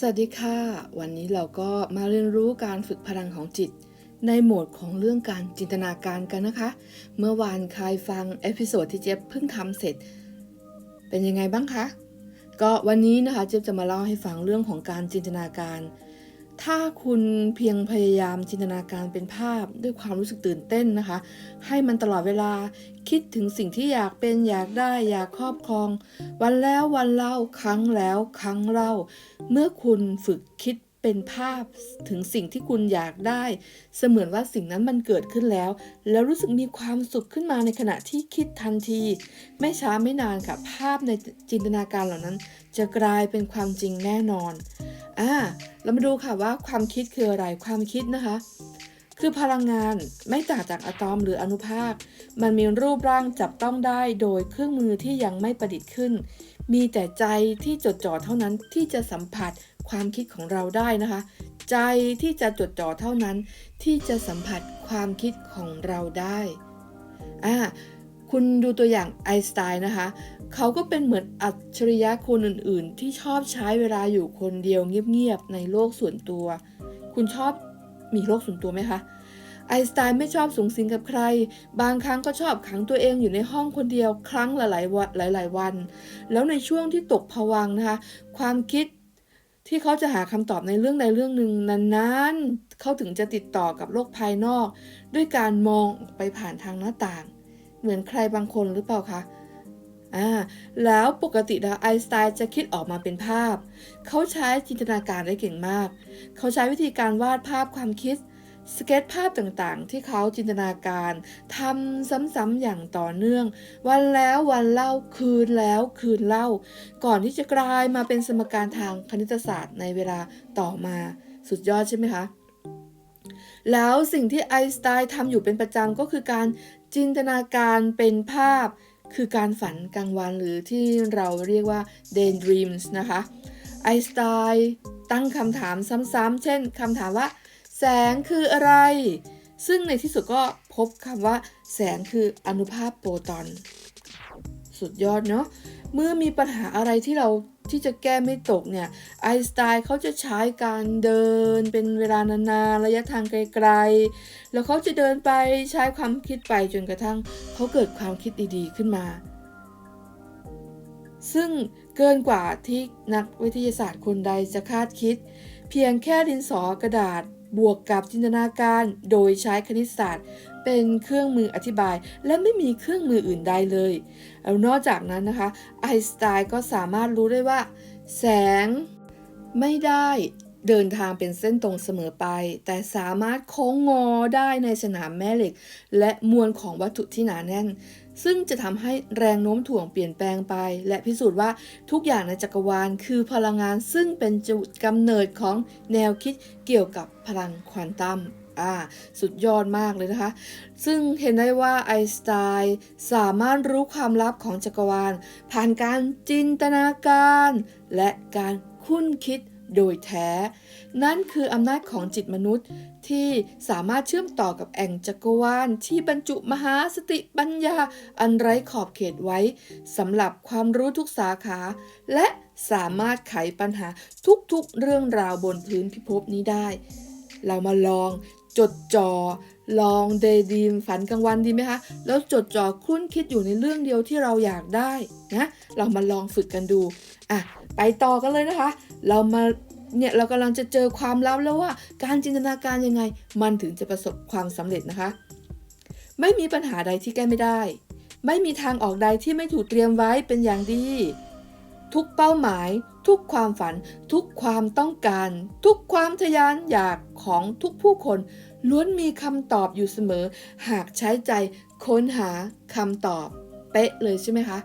สวัสดีค่ะ วันนี้เราก็มาเรียนรู้การฝึกพลังของจิต ในโหมดของเรื่องการจินตนาการกันนะคะ เมื่อวานใครฟังเอพิโซดที่เจี๊ยบเพิ่งทำเสร็จ เป็นยังไงบ้างคะ ก็วันนี้นะคะเจี๊ยบจะมาเล่าให้ฟังเรื่องของการจินตนาการ ถ้าคุณเพียงพยายามจินตนาการเป็นภาพด้วยความรู้สึกตื่นเต้นนะคะ ให้มันตลอดเวลาคิดถึงสิ่งที่อยากเป็นอยากได้อยากครอบครอง วันแล้ววันเล่าครั้งแล้วครั้งเล่า เมื่อคุณฝึกคิด เป็นภาพถึงสิ่งที่คุณอยากได้ เสมือนว่าสิ่งนั้นมันเกิดขึ้นแล้ว แล้วรู้สึกมีความสุขขึ้นมาในขณะที่คิดทันที ไม่ช้าไม่นานค่ะภาพในจินตนาการเหล่านั้น จะกลายเป็นความจริงแน่นอนอ่าเรามาดูค่ะว่าความคิดคืออะไรความคิดนะคะ คือพลังงานไม่ต่างจากอะตอมหรืออนุภาค มันมีรูปร่างจับต้องได้โดยเครื่องมือที่ยังไม่ประดิษฐ์ขึ้น มีแต่ใจที่จดจ่อเท่านั้นที่จะสัมผัส ความคิดของเราได้นะคะ ใจที่จะจดจ่อเท่านั้นที่จะสัมผัสความคิดของเราได้อ่าคุณดูตัวอย่างไอน์สไตน์นะคะ เขาก็เป็นเหมือนอัจฉริยะคนอื่นๆ ที่ชอบใช้เวลาอยู่คนเดียวเงียบๆในโลกส่วนตัว คุณชอบมีโลกส่วนตัวไหมคะไอน์สไตน์ไม่ชอบสูงสิงกับใคร บางครั้งก็ชอบขังตัวเองอยู่ในห้องคนเดียวครั้งละหลายวันหลาย ๆ วัน แล้วในช่วงที่ตกผวังนะคะ ความคิด ที่เขาจะหาคำตอบในเรื่องใดเรื่องหนึ่งนั้นๆ เขาถึงจะติดต่อกับโลกภายนอก ด้วยการมองออกไปผ่านทางหน้าต่าง เหมือนใครบางคนหรือเปล่าคะอ่าแล้วปกตินะไอน์สไตน์จะคิดออกมาเป็นภาพ เขาใช้จินตนาการได้เก่งมาก เขาใช้วิธีการวาดภาพความคิด สเก็ตภาพต่างๆ ที่เขาจินตนาการทำซ้ำๆอย่างต่อเนื่อง วันแล้ววันเล่าคืนแล้วคืนเล่า ก่อนที่จะกลายมาเป็นสมการทางคณิตศาสตร์ในเวลาต่อมาสุดยอดใช่ไหมคะ แล้วสิ่งที่ไอน์สไตน์ทำอยู่เป็นประจำก็คือการจินตนาการเป็นภาพ คือการฝันกลางวันหรือที่เราเรียกว่า daydreams นะคะไอน์สไตน์ตั้งคำถามซ้ำๆ เช่นคำถามว่า แสงคืออะไร ซึ่งในที่สุดก็พบคำว่า แสงคืออนุภาคโปรตอน สุดยอดเนาะเมื่อมีปัญหาอะไรที่เราที่จะแก้ไม่ตกเนี่ยไอสไตน์เขาจะใช้การเดินเป็นเวลานานๆระยะทางไกลๆ แล้วเขาจะเดินไปใช้ความคิดไปจนกระทั่งเขาเกิดความคิดดีๆขึ้นมา ซึ่งเกินกว่าที่นักวิทยาศาสตร์คนใดจะคาดคิด เพียงแค่ดินสอกระดาษ บวกกับจินตนาการโดยใช้คณิตศาสตร์ เป็นเครื่องมืออธิบาย และไม่มีเครื่องมืออื่นใดเลยแล้วนอกจากนั้นนะคะไอน์สไตน์ก็สามารถรู้ได้ว่า แสงไม่ได้ เดินทางเป็นเส้นตรงเสมอไป แต่สามารถโค้งงอได้ในสนามแม่เหล็ก และมวลของวัตถุที่หนาแน่น ซึ่งจะทำให้แรงโน้มถ่วงเปลี่ยนแปลงไป และพิสูจน์ว่าทุกอย่างในจักรวาลคือพลังงานซึ่งเป็นจุดกำเนิดของแนวคิดเกี่ยวกับพลังควอนตัมอ่าสุดยอดมากเลยนะคะ ซึ่งเห็นได้ว่าไอน์สไตน์สามารถรู้ความลับของจักรวาล ผ่านการจินตนาการ และการคุ้นคิด โดยแท้ นั่นคืออำนาจของจิตมนุษย์ที่สามารถเชื่อมต่อกับแอ่งจักรวาลที่บรรจุมหาสติปัญญาอันไร้ขอบเขตไว้สำหรับความรู้ทุกสาขา และสามารถไขปัญหาทุกๆเรื่องราวบนพื้นพิภพนี้ได้ เรามาลองจดจอ่อลองเดย์ดีมฝันกลางวันดีไหมคะ แล้วจดจ่อคุ้นคิดอยู่ในเรื่องเดียวที่เราอยากได้นะ เรามาลองฝึกกันดู อะ ไปต่อกันเลยนะคะ เรามาเนี่ยเรากำลังจะเจอความลับแล้วว่า การจินตนาการยังไง มันถึงจะประสบความสำเร็จนะคะ ไม่มีปัญหาใดที่แก้ไม่ได้ ไม่มีทางออกใดที่ไม่ถูกเตรียมไว้เป็นอย่างดี ทุกเป้าหมาย ทุกความฝัน ทุกความต้องการ ทุกความทะยานอยากของทุกผู้คน ล้วนมีคำตอบอยู่เสมอ หากใช้ใจค้นหาคำตอบ เป๊ะเลยใช่ไหมคะ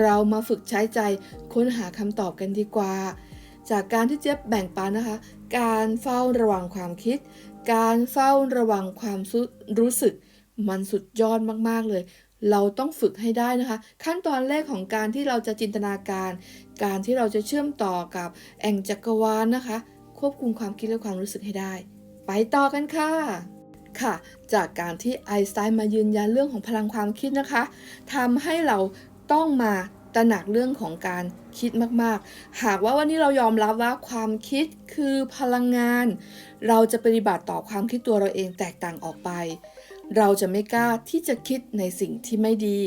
เรามาฝึกใช้ใจค้นหาคำตอบกันดีกว่า จากการที่เจ๊บแบ่งปันนะคะ การเฝ้าระวังความคิด การเฝ้าระวังความรู้สึก มันสุดยอดมากๆเลย เราต้องฝึกให้ได้นะคะ ขั้นตอนแรกของการที่เราจะจินตนาการ การที่เราจะเชื่อมต่อกับแองจักรวาลนะคะ ควบคุมความคิดและความรู้สึกให้ได้ ไปต่อกันค่ะค่ะจากการที่ไอน์สไตน์มายืนยันเรื่องของพลังความคิดนะคะทำให้เรา ต้องมาตระหนักเรื่องของการคิดมากๆ หากว่าวันนี้เรายอมรับว่าความคิดคือพลังงาน เราจะปฏิบัติต่อความคิดตัวเราเองแตกต่างออกไป เราจะไม่กล้าที่จะคิดในสิ่งที่ไม่ดี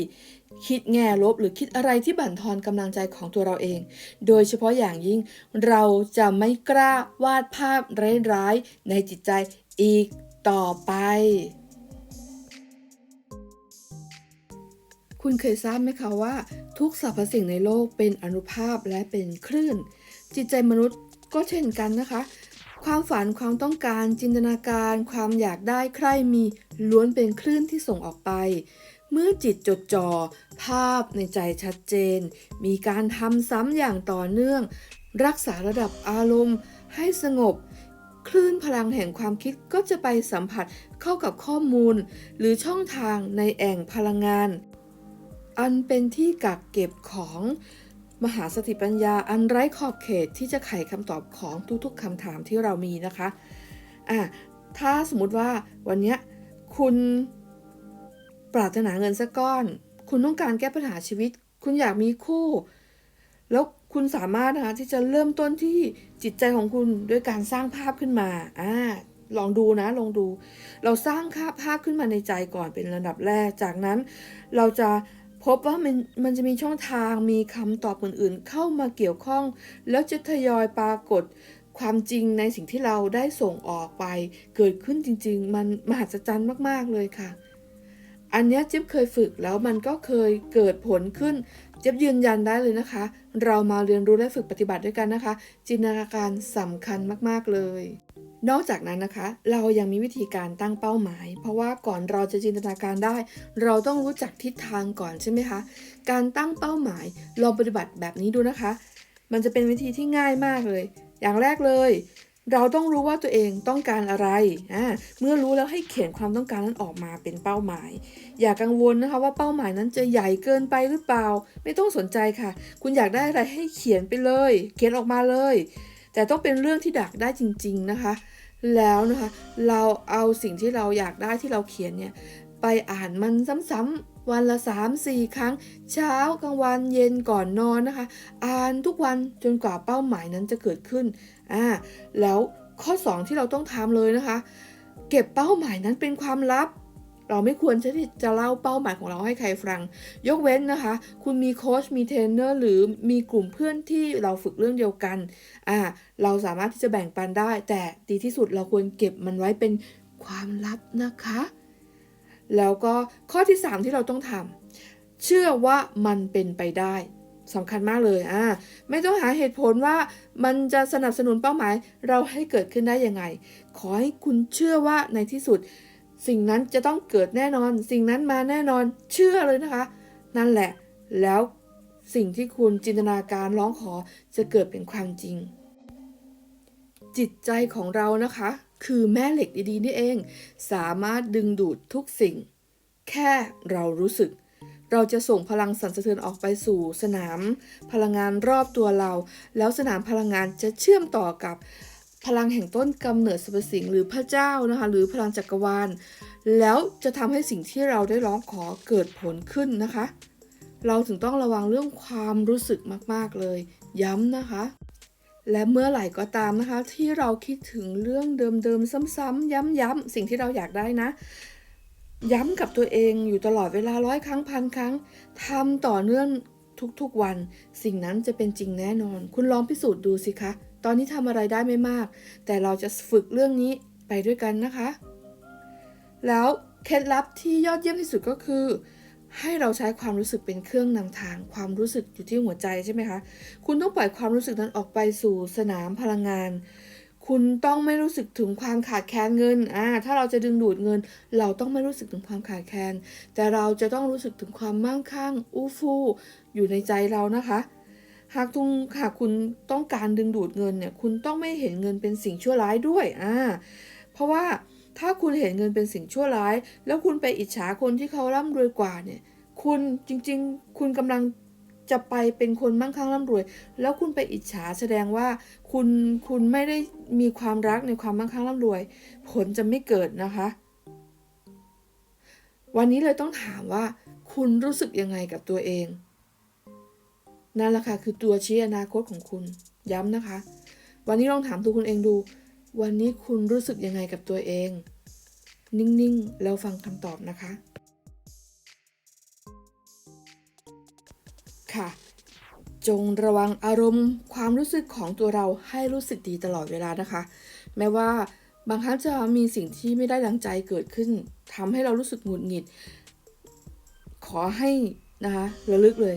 คิดแง่ลบหรือคิดอะไรที่บั่นทอนกำลังใจของตัวเราเอง โดยเฉพาะอย่างยิ่งเราจะไม่กล้าวาดภาพร้ายๆในจิตใจอีกต่อไป คุณเคยทราบไหมคะว่า ทุกสรรพสิ่งในโลกเป็นอนุภาพและเป็นคลื่น จิตใจมนุษย์ก็เช่นกันนะคะ ความฝันความต้องการจินตนาการ ความอยากได้ใครมีล้วนเป็นคลื่นที่ส่งออกไป เมื่อจิตจดจ่อภาพในใจชัดเจน มีการทำซ้ำอย่างต่อเนื่อง รักษาระดับอารมณ์ ให้สงบคลื่นพลังแห่งความคิดก็จะไปสัมผัสเข้ากับข้อมูล หรือช่องทางในแอ่งพลังงาน อันเป็นที่กักเก็บของมหาสติปัญญาอันไร้ขอบเขตที่จะไขคำตอบของทุกๆคำถามที่เรามีนะคะอะถ้าสมมติว่าวันนี้คุณปรารถนาเงินสักก้อน คุณต้องการแก้ปัญหาชีวิต คุณอยากมีคู่ แล้วคุณสามารถนะคะที่จะเริ่มต้นที่จิตใจของคุณด้วยการสร้างภาพขึ้นมาอ่าลองดูนะลองดู เราสร้างภาพภาพขึ้นมาในใจก่อนเป็นระดับแรก จากนั้นเราจะ พบว่ามันมันจะมีช่องทางมีคำตอบอื่นๆ เข้ามาเกี่ยวข้อง แล้วจะทยอยปรากฏความจริงในสิ่งที่เราได้ส่งออกไป เกิดขึ้นจริง ๆ มันมหัศจรรย์มากๆเลยค่ะ อันนี้ยจิ๊บเคยฝึกแล้วมันก็เคยเกิดผลขึ้นเจ๊บยืนยันได้เลยนะคะ เรามาเรียนรู้และฝึกปฏิบัติด้วยกันนะคะ จินตนาการสำคัญมากๆเลย นอกจากนั้นนะคะ เรายังมีวิธีการตั้งเป้าหมาย เพราะว่าก่อนเราจะจินตนาการได้ เราต้องรู้จักทิศทางก่อนใช่ไหมคะ การตั้งเป้าหมายลองปฏิบัติแบบนี้ดูนะคะ มันจะเป็นวิธีที่ง่ายมากเลย อย่างแรกเลย เราต้องรู้ว่าตัวเองต้องการอะไรอ่าเมื่อรู้แล้วให้เขียนความต้องการนั้นออกมาเป็นเป้าหมาย อย่ากังวลนะคะว่าเป้าหมายนั้นจะใหญ่เกินไปหรือเปล่า ไม่ต้องสนใจค่ะ คุณอยากได้อะไรให้เขียนไปเลย เขียนออกมาเลย แต่ต้องเป็นเรื่องที่ดักได้จริง ๆนะคะ แล้วนะคะเราเอาสิ่งที่เราอยากได้ที่เราเขียนเนี่ยไปอ่านมันซ้ำๆวันละ 3-4 ครั้ง เช้ากลางวันเย็นก่อนนอนนะคะ อ่านทุกวันจนกว่าเป้าหมายนั้นจะเกิดขึ้นอ่าแล้วข้อ 2 ที่เราต้องทำเลยนะคะ เก็บเป้าหมายนั้นเป็นความลับ เราไม่ควรที่จะเล่าเป้าหมายของเราให้ใครฟัง ยกเว้นนะคะ คุณมีโค้ชมีเทรนเนอร์หรือมีกลุ่มเพื่อนที่เราฝึกเรื่องเดียวกันอ่าเราสามารถที่จะแบ่งปันได้ แต่ดีที่สุดเราควรเก็บมันไว้เป็นความลับนะคะ แล้วก็ข้อที่ 3 ที่เราต้องทำเชื่อว่ามันเป็นไปได้สำคัญมากเลยอ่าไม่ต้องหาเหตุผลว่ามันจะสนับสนุนเป้าหมายเราให้เกิดขึ้นได้ยังไง ขอให้คุณเชื่อว่าในที่สุด สิ่งนั้นจะต้องเกิดแน่นอน สิ่งนั้นมาแน่นอนเชื่อเลยนะคะ นั่นแหละ แล้วสิ่งที่คุณจินตนาการร้องขอจะเกิดเป็นความจริง จิตใจของเรานะคะ คือแม่เหล็กดีๆนี่เอง สามารถดึงดูดทุกสิ่ง แค่เรารู้สึก เราจะส่งพลังสั่นสะเทือนออกไปสู่สนาม พลังงานรอบตัวเรา แล้วสนามพลังงานจะเชื่อมต่อกับ พลังแห่งต้นกำเนิดสรรพสิ่งหรือพระเจ้านะคะหรือพลังจักรวาล แล้วจะทำให้สิ่งที่เราได้ร้องขอเกิดผลขึ้นนะคะ เราถึงต้องระวังเรื่องความรู้สึกมากๆเลย ย้ำนะคะ และเมื่อไหร่ก็ตามนะคะ ที่เราคิดถึงเรื่องเดิมๆซ้ำๆย้ำๆสิ่งที่เราอยากได้นะย้ำกับตัวเองอยู่ตลอดเวลาร้อยครั้งพันครั้งทำต่อเนื่องทุกๆวัน สิ่งนั้นจะเป็นจริงแน่นอน คุณลองพิสูจน์ดูสิคะ ตอนนี้ทำอะไรได้ไม่มาก แต่เราจะฝึกเรื่องนี้ไปด้วยกันนะคะ แล้วเคล็ดลับที่ยอดเยี่ยมที่สุดก็คือ ให้เราใช้ความรู้สึกเป็นเครื่องนำทาง ความรู้สึกอยู่ที่หัวใจใช่ไหมคะ คุณต้องปล่อยความรู้สึกนั้นออกไปสู่สนามพลังงาน คุณต้องไม่รู้สึกถึงความขาดแคลนเงินอ่าถ้าเราจะดึงดูดเงิน เราต้องไม่รู้สึกถึงความขาดแคลนแต่เราจะต้องรู้สึกถึงความมั่งคั่งอู้ฟู่อยู่ในใจเรานะคะ หากทุงหากคุณต้องการดึงดูดเงินเนี่ยคุณต้องไม่เห็นเงินเป็นสิ่งชั่วร้ายด้วยอ่าเพราะว่าถ้าคุณเห็นเงินเป็นสิ่งชั่วร้าย แล้วคุณไปอิจฉาคนที่เขาร่ำรวยกว่าเนี่ย คุณจริงๆ คุณกำลังจะไปเป็นคนมั่งคั่งร่ำรวย แล้วคุณไปอิจฉาแสดงว่าคุณคุณไม่ได้มีความรักในความมั่งคั่งร่ำรวย ผลจะไม่เกิดนะคะ วันนี้เลยต้องถามว่า คุณรู้สึกยังไงกับตัวเอง นั่นแหละค่ะคือตัวชี้อนาคตของคุณ ย้ำนะคะ วันนี้ลองถามตัวคุณเองดู วันนี้คุณรู้สึกยังไงกับตัวเอง นิ่งๆ แล้วฟังคำตอบนะคะ ค่ะ จงระวังอารมณ์ความรู้สึกของตัวเราให้รู้สึกดีตลอดเวลานะคะ แม้ว่าบางครั้งจะมีสิ่งที่ไม่ได้ดังใจเกิดขึ้นทำให้เรารู้สึกหงุดหงิด ขอให้นะคะระลึกเลย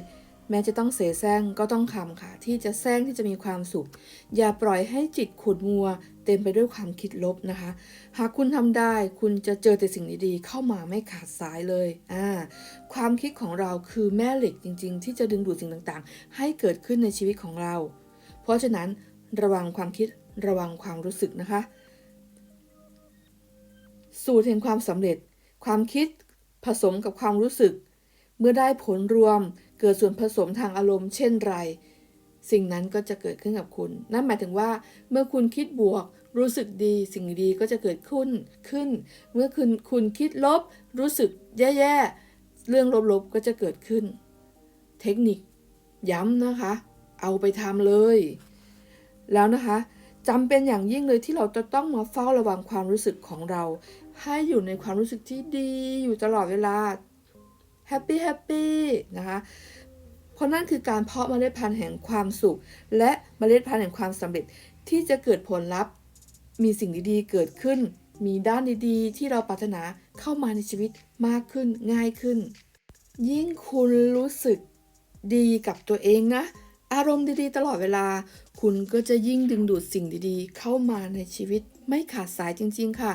แม้จะต้องเสแสร้งก็ต้องทำค่ะ ที่จะแสร้งที่จะมีความสุข อย่าปล่อยให้จิตขุดมัว เต็มไปด้วยความคิดลบนะคะ หากคุณทำได้คุณจะเจอแต่สิ่งดีๆ เข้ามาไม่ขาดสายเลยอ่าความคิดของเราคือแม่เหล็กจริง ๆ ที่จะดึงดูดสิ่งต่างๆ ให้เกิดขึ้นในชีวิตของเรา เพราะฉะนั้นระวังความคิดระวังความรู้สึกนะคะ สูตรแห่งความสำเร็จ ความคิดผสมกับความรู้สึก เมื่อได้ผลรวม เกิดส่วนผสมทางอารมณ์เช่นไร สิ่งนั้นก็จะเกิดขึ้นกับคุณ นั่นหมายถึงว่า เมื่อคุณคิดบวก รู้สึกดี สิ่งดีก็จะเกิดขึ้นขึ้น เมื่อคุณคุณคิดลบ รู้สึกแย่ๆเรื่องลบๆก็จะเกิดขึ้น เทคนิค ย้ำนะคะ เอาไปทำเลย แล้วนะคะจำเป็นอย่างยิ่งเลยที่เราจะต้องมาเฝ้าระวังความรู้สึกของเรา ให้อยู่ในความรู้สึกที่ดีอยู่ตลอดเวลา แฮปปี้แฮปปี้นะคะเพราะนั่นคือการเพาะเมล็ดพันธุ์แห่งความสุข และเมล็ดพันธุ์แห่งความสำเร็จที่จะเกิดผลลัพธ์ มีสิ่งดีๆ เกิดขึ้น มีด้านดีๆ ที่เราปรารถนาเข้ามาในชีวิตมากขึ้นง่ายขึ้น ยิ่งคุณรู้สึกดีกับตัวเองนะ อารมณ์ดีๆ ตลอดเวลา คุณก็จะยิ่งดึงดูดสิ่งดีๆ เข้ามาในชีวิตไม่ขาดสายจริง ๆ ค่ะ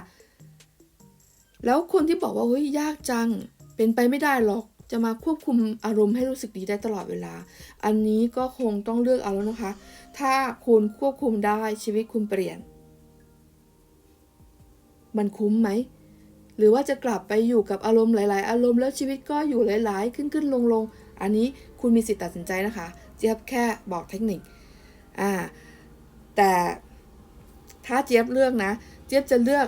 แล้วคนที่บอกว่าเฮ้ยยากจัง เป็นไปไม่ได้หรอกจะมาควบคุมอารมณ์ให้รู้สึกดีได้ตลอดเวลา อันนี้ก็คงต้องเลือกเอาแล้วนะคะ ถ้าคุณควบคุมได้ชีวิตคุณเปลี่ยน มันคุ้มไหม หรือว่าจะกลับไปอยู่กับอารมณ์หลาย ๆ อารมณ์แล้วชีวิตก็อยู่หลาย ๆ ขึ้นขึ้นลงลงอันนี้คุณมีสิทธิ์ตัดสินใจนะคะ เจี๊ยบแค่บอกเทคนิค อ่า แต่ถ้าเจี๊ยบเลือกนะ เจี๊ยบจะเลือก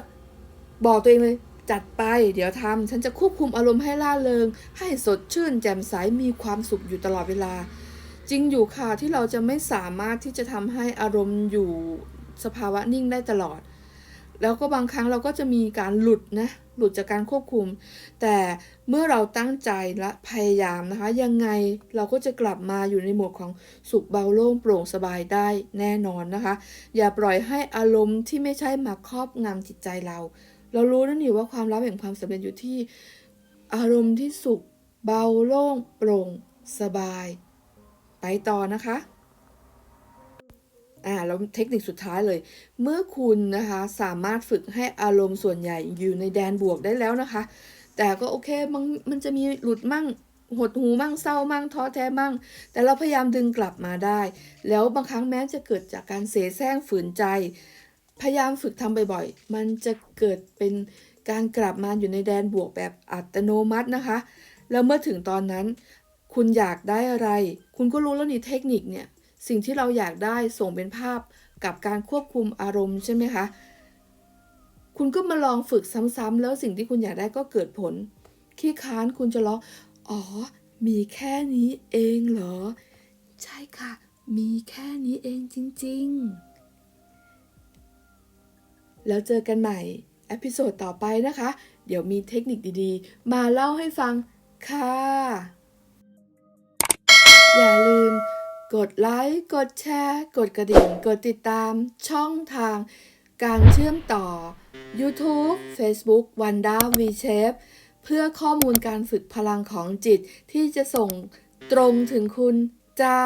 บอกตัวเองเลย จัดไปเดี๋ยวทำฉันจะควบคุมอารมณ์ให้ล่าเริง ให้สดชื่น แจ่มใสมีความสุขอยู่ตลอดเวลา จริงอยู่ค่ะที่เราจะไม่สามารถที่จะทำให้อารมณ์อยู่สภาวะนิ่งได้ตลอด แล้วก็บางครั้งเราก็จะมีการหลุดนะหลุดจากการควบคุม แต่เมื่อเราตั้งใจและพยายามนะคะ ยังไงเราก็จะกลับมาอยู่ในโหมดของสุขเบาโล่งโปร่งสบายได้แน่นอนนะคะ อย่าปล่อยให้อารมณ์ที่ไม่ใช่มาครอบงำจิตใจเรา เรารู้นะนี่ว่าความลับแห่งความสำเร็จอยู่ที่ อารมณ์ที่สุข เบาโล่งโปร่ง สบาย ไปต่อนะคะอ่าแล้วเทคนิคสุดท้ายเลย เมื่อคุณนะคะสามารถฝึกให้อารมณ์ส่วนใหญ่อยู่ในแดนบวกได้แล้วนะคะ แต่ก็โอเคมันมันจะมีหลุดมั่งหดหูมั่งเศร้ามั่งท้อแท้มั่ง แต่เราพยายามดึงกลับมาได้ แล้วบางครั้งแม้จะเกิดจากการเสแสร้งฝืนใจ พยายามฝึกทำบ่อยๆ มันจะเกิดเป็นการกลับมาอยู่ในแดนบวกแบบอัตโนมัตินะคะ แล้วเมื่อถึงตอนนั้น คุณอยากได้อะไร คุณก็รู้แล้วนี่เทคนิคเนี่ย สิ่งที่เราอยากได้ส่งเป็นภาพกับการควบคุมอารมณ์ใช่ไหมคะ คุณก็มาลองฝึกซ้ำๆแล้วสิ่งที่คุณอยากได้ก็เกิดผล ขี้ค้านคุณจะร้อง อ๋อ มีแค่นี้เองเหรอ ใช่ค่ะ มีแค่นี้เองจริง ๆ แล้วเจอกันใหม่เอพิโซดต่อไปนะคะ เดี๋ยวมีเทคนิคดีๆ มาเล่าให้ฟังค่ะ อย่าลืม กดไลค์ กดแชร์ กดกระดิ่ง กดติดตามช่องทางการเชื่อมต่อ YouTube Facebook Wanda V Shape เพื่อข้อมูลการฝึกพลังของจิตที่จะส่งตรงถึงคุณจ้า